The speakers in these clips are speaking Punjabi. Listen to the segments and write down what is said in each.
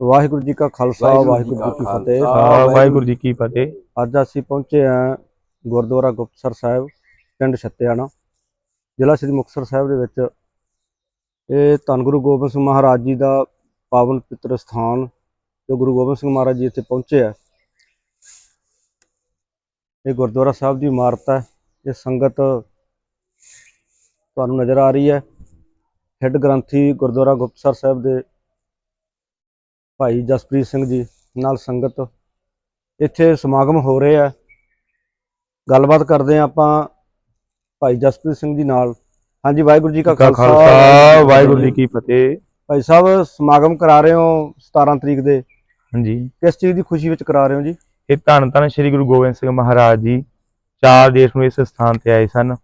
ਵਾਹਿਗੁਰੂ ਜੀ ਕਾ ਖਾਲਸਾ ਵਾਹਿਗੁਰੂ ਜੀ ਕੀ ਫਤਿਹ। ਵਾਹਿਗੁਰੂ ਜੀ ਕੀ ਫਤਿਹ। ਅੱਜ ਅਸੀਂ ਪਹੁੰਚੇ ਹਾਂ ਗੁਰਦੁਆਰਾ ਗੁਪਤਸਰ ਸਾਹਿਬ ਪਿੰਡ ਛੱਤਿਆਣਾ ਜ਼ਿਲ੍ਹਾ ਸ੍ਰੀ ਮੁਕਤਸਰ ਸਾਹਿਬ ਦੇ ਵਿੱਚ। ਇਹ ਧੰਨ ਗੁਰੂ ਗੋਬਿੰਦ ਸਿੰਘ ਮਹਾਰਾਜ ਜੀ ਦਾ ਪਾਵਨ ਪਿਤਰ ਸਥਾਨ ਜੋ ਗੁਰੂ ਗੋਬਿੰਦ ਸਿੰਘ ਮਹਾਰਾਜ ਜੀ ਇੱਥੇ ਪਹੁੰਚੇ ਆ। ਇਹ ਗੁਰਦੁਆਰਾ ਸਾਹਿਬ ਦੀ ਇਮਾਰਤ ਹੈ ਇਹ ਸੰਗਤ ਤੁਹਾਨੂੰ ਨਜ਼ਰ ਆ ਰਹੀ ਹੈ। ਹੈੱਡ ਗ੍ਰੰਥੀ ਗੁਰਦੁਆਰਾ ਗੁਪਤਸਰ ਸਾਹਿਬ ਦੇ ਭਾਈ ਜਸਪ੍ਰੀਤ ਸਿੰਘ ਜੀ ਨਾਲ ਸੰਗਤ ਇੱਥੇ ਸਮਾਗਮ ਹੋ ਰਹੇ ਆ। ਗੱਲਬਾਤ ਕਰਦੇ ਆ ਆਪਾਂ ਭਾਈ ਜਸਪ੍ਰੀਤ ਸਿੰਘ ਜੀ ਨਾਲ। ਹਾਂਜੀ ਵਾਹਿਗੁਰੂ ਜੀ ਕਾ ਖਾਲਸਾ। ਵਾਹਿਗੁਰੂ ਜੀ ਕੀ ਫਤਿਹ। ਭਾਈ ਸਾਹਿਬ ਸਮਾਗਮ ਕਰਾ ਰਹੇ ਹੋ 17 ਤਰੀਕ ਦੇ। ਹਾਂਜੀ। ਕਿਸ ਚੀਜ਼ ਦੀ ਖੁਸ਼ੀ ਵਿੱਚ ਕਰਾ ਰਹੇ ਹੋ ਜੀ? ਇਹ ਧੰਨ ਧੰਨ ਸ੍ਰੀ ਗੁਰੂ ਗੋਬਿੰਦ ਸਿੰਘ ਮਹਾਰਾਜ ਜੀ ਚਾਰ ਦੇਸ਼ ਨੂੰ ਇਸ ਸਥਾਨ ਤੇ ਆਏ ਸਨ।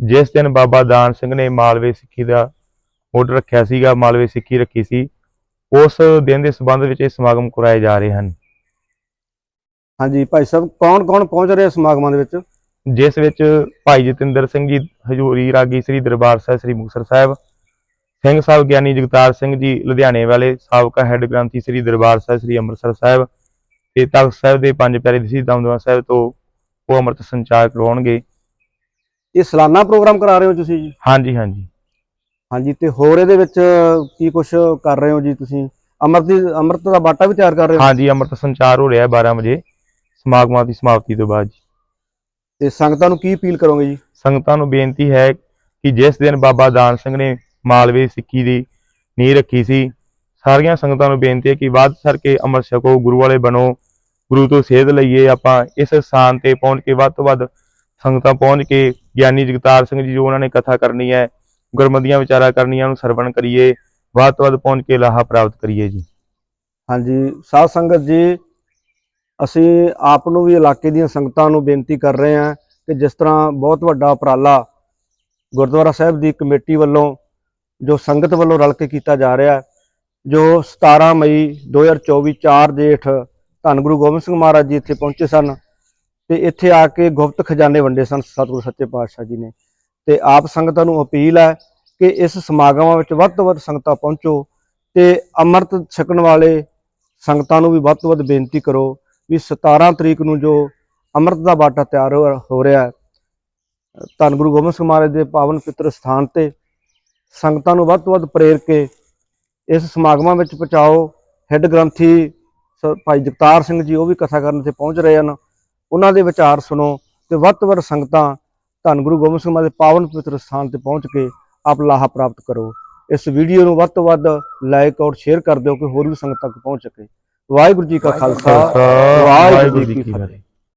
ਜਿਸ ਦਿਨ ਬਾਬਾ ਦਾਨ ਸਿੰਘ ਨੇ ਮਾਲਵੇ ਸਿੱਖੀ ਦਾ ਮੋਢ ਰੱਖਿਆ ਸੀਗਾ ਮਾਲਵੇ ਸਿੱਖੀ ਰੱਖੀ ਸੀ। ਉਸ ਦਿਨ ਦੇ ਸੰਬੰਧ ਵਿੱਚ ਇਹ ਸਮਾਗਮ ਕਰਾਏ ਜਾ ਰਹੇ ਹਨ। ਹਾਂਜੀ ਭਾਈ ਸਾਹਿਬ ਕੌਣ ਕੌਣ ਪਹੁੰਚ ਰਹੇ ਸਮਾਗਮਾਂ ਦੇ ਵਿੱਚ? ਜਿਸ ਵਿੱਚ ਭਾਈ ਜਤਿੰਦਰ ਸਿੰਘ ਜੀ ਹਜੂਰੀ ਰਾਗੀ ਸ੍ਰੀ ਦਰਬਾਰ ਸਾਹਿਬ ਸ੍ਰੀ ਮੁਕਤਸਰ ਸਾਹਿਬ ਸਿੰਘ ਸਾਹਿਬ ਗਿਆਨੀ ਜਗਤਾਰ ਸਿੰਘ ਜੀ ਲੁਧਿਆਣੇ ਵਾਲੇ ਸਾਬਕਾ ਹੈੱਡ ਗ੍ਰੰਥੀ ਸ੍ਰੀ ਦਰਬਾਰ ਸਾਹਿਬ ਸ੍ਰੀ ਅੰਮ੍ਰਿਤਸਰ ਸਾਹਿਬ ਤੇ ਤਖਤ ਸਾਹਿਬ ਦੇ ਪੰਜ ਪਿਆਰੇ ਦਸੀ ਦਮਦਮਾ ਸਾਹਿਬ ਤੋਂ ਉਹ ਅੰਮ੍ਰਿਤ ਸੰਚਾਰ ਕਰਵਾਉਣਗੇ ਇਹ ਸਾਲਾਨਾ ਪ੍ਰੋਗਰਾਮ ਕਰਾ ਰਹੇ ਹੋ ਤੁਸੀਂ ਜੀ? ਹਾਂਜੀ ਹਾਂਜੀ। ਹਾਂਜੀ ਤੇ ਹੋਰ ਇਹਦੇ ਵਿੱਚ ਕੀ ਕੁਝ ਕਰ ਰਹੇ ਹੋ ਜੀ ਤੁਸੀਂ? ਅੰਮ੍ਰਿਤ ਦੀ ਅੰਮ੍ਰਿਤ ਦਾ ਬਾਟਾ ਵੀ ਤਿਆਰ ਕਰ ਰਹੇ ਹੋ? ਹਾਂਜੀ ਅੰਮ੍ਰਿਤ ਸੰਚਾਰ ਹੋ ਰਿਹਾ ਹੈ 12 ਵਜੇ। ਸਮਾਗਮਾਂ ਦੀ ਸਮਾਪਤੀ ਤੋਂ ਬਾਅਦ ਜੀ। ਤੇ ਸੰਗਤਾਂ ਨੂੰ ਕੀ ਅਪੀਲ ਕਰੋਗੇ ਜੀ? ਸੰਗਤਾਂ ਨੂੰ ਬੇਨਤੀ ਹੈ ਕਿ ਜਿਸ ਦਿਨ ਬਾਬਾ ਦਾਨ ਸਿੰਘ ਨੇ ਮਾਲਵੇ ਸਿੱਖੀ ਦੀ ਨੀਂਹ ਰੱਖੀ ਸੀ ਸਾਰੀਆਂ ਸੰਗਤਾਂ ਨੂੰ ਬੇਨਤੀ ਹੈ ਕਿ ਵੱਧ ਸਰ ਕੇ ਅੰਮ੍ਰਿਤ ਛਕੋ ਗੁਰੂ ਵਾਲੇ ਬਣੋ ਗੁਰੂ ਤੋਂ ਸੇਧ ਲਈਏ ਆਪਾਂ ਇਸ ਸਥਾਨ ਤੇ ਪਹੁੰਚ ਕੇ ਵੱਧ ਤੋਂ ਵੱਧ ਸੰਗਤਾਂ ਪਹੁੰਚ ਕੇ ਗਿਆਨੀ ਜਗਤਾਰ ਸਿੰਘ ਜੀ ਜੋ ਉਹਨਾਂ ਨੇ ਕਥਾ ਕਰਨੀ ਹੈ ਗੁਰਮਤੀਆਂ ਵਿਚਾਰਾ ਕਰਨੀਆਂ ਨੂੰ ਸਰਵਣ ਕਰੀਏ ਵੱਧ ਤੋਂ ਵੱਧ ਪਹੁੰਚ ਕੇ ਲਾਹਾ ਪ੍ਰਾਪਤ ਕਰੀਏ ਜੀ। ਹਾਂਜੀ, ਸਾਧ ਸੰਗਤ ਜੀ, ਅਸੀਂ ਆਪ ਨੂੰ ਵੀ ਇਲਾਕੇ ਦੀਆਂ ਸੰਗਤਾਂ ਨੂੰ ਬੇਨਤੀ ਕਰ ਰਹੇ ਹਾਂ ਕਿ ਜਿਸ ਤਰ੍ਹਾਂ ਬਹੁਤ ਵੱਡਾ ਉਪਰਾਲਾ ਗੁਰਦੁਆਰਾ ਸਾਹਿਬ ਦੀ ਕਮੇਟੀ ਵੱਲੋਂ, ਜੋ ਸੰਗਤ ਵੱਲੋਂ ਰਲ ਕੇ ਕੀਤਾ ਜਾ ਰਿਹਾ ਹੈ ਜੋ 17 ਮਈ 2024 4 ਜੇਠ ਧੰਨ ਗੁਰੂ ਗੋਬਿੰਦ ਸਿੰਘ ਮਹਾਰਾਜ ਜੀ ਇੱਥੇ ਪਹੁੰਚੇ ਸਨ ਤੇ ਇੱਥੇ ਆ ਕੇ ਗੁਪਤ ਖਜ਼ਾਨੇ ਵੰਡੇ ਸਨ ਸਤਿਗੁਰੂ ਸੱਚੇ ਪਾਤਸ਼ਾਹ ਜੀ ਨੇ। ਤੇ ਆਪ ਸੰਗਤਾਂ ਨੂੰ ਅਪੀਲ ਹੈ ਕਿ ਇਸ ਸਮਾਗਮਾਂ ਵਿੱਚ ਵੱਧ ਤੋਂ ਵੱਧ ਸੰਗਤਾਂ ਪਹੁੰਚੋ ਤੇ ਅੰਮ੍ਰਿਤ ਛਕਣ ਵਾਲੇ ਸੰਗਤਾਂ ਨੂੰ ਵੀ ਵੱਧ ਤੋਂ ਵੱਧ ਬੇਨਤੀ ਕਰੋ ਵੀ 17 ਤਰੀਕ ਨੂੰ ਜੋ ਅੰਮ੍ਰਿਤ ਦਾ ਬਾਟਾ ਤਿਆਰ ਹੋ ਹੋ ਰਿਹਾ ਹੈ, ਧੰਨ ਗੁਰੂ ਗੋਬਿੰਦ ਸਿੰਘ ਮਹਾਰਾਜ ਦੇ ਪਾਵਨ ਪਿੱਤਰ ਸਥਾਨ ਤੇ ਸੰਗਤਾਂ ਨੂੰ ਵੱਧ ਤੋਂ ਵੱਧ ਪ੍ਰੇਰ ਕੇ ਇਸ ਸਮਾਗਮਾਂ ਵਿੱਚ ਪਹੁੰਚਾਓ। ਹੈੱਡ ਗ੍ਰੰਥੀ ਸ- ਭਾਈ ਜਗਤਾਰ ਸਿੰਘ ਜੀ ਉਹ ਵੀ ਕਥਾ ਕਰਨ ਤੇ ਪਹੁੰਚ ਰਹੇ ਹਨ। ਉਹਨਾਂ ਦੇ ਵਿਚਾਰ ਸੁਣੋ ਤੇ ਵੱਧ ਤੋਂ ਵੱਧ ਸੰਗਤਾਂ ਧੰਨ ਗੁਰੂ ਗੋਬਿੰਦ ਸਿੰਘ ਦੇ ਪਾਵਨ ਪਵਿੱਤਰ ਸਥਾਨ ਤੇ ਪਹੁੰਚ ਕੇ ਆਪ ਲਾਹਾ ਪ੍ਰਾਪਤ ਕਰੋ। ਇਸ ਵੀਡੀਓ ਨੂੰ ਵੱਧ ਤੋਂ ਵੱਧ ਲਾਈਕ ਔਰ ਸ਼ੇਅਰ ਕਰ ਦਿਓ ਕਿ ਹੋਰ ਵੀ ਸੰਗਤ ਤੱਕ ਪਹੁੰਚ ਸਕੇ। ਵਾਹਿਗੁਰੂ ਜੀ ਕਾ ਖਾਲਸਾ ਵਾਹਿਗੁਰੂ ਜੀ ਕੀ ਫਤਿਹ।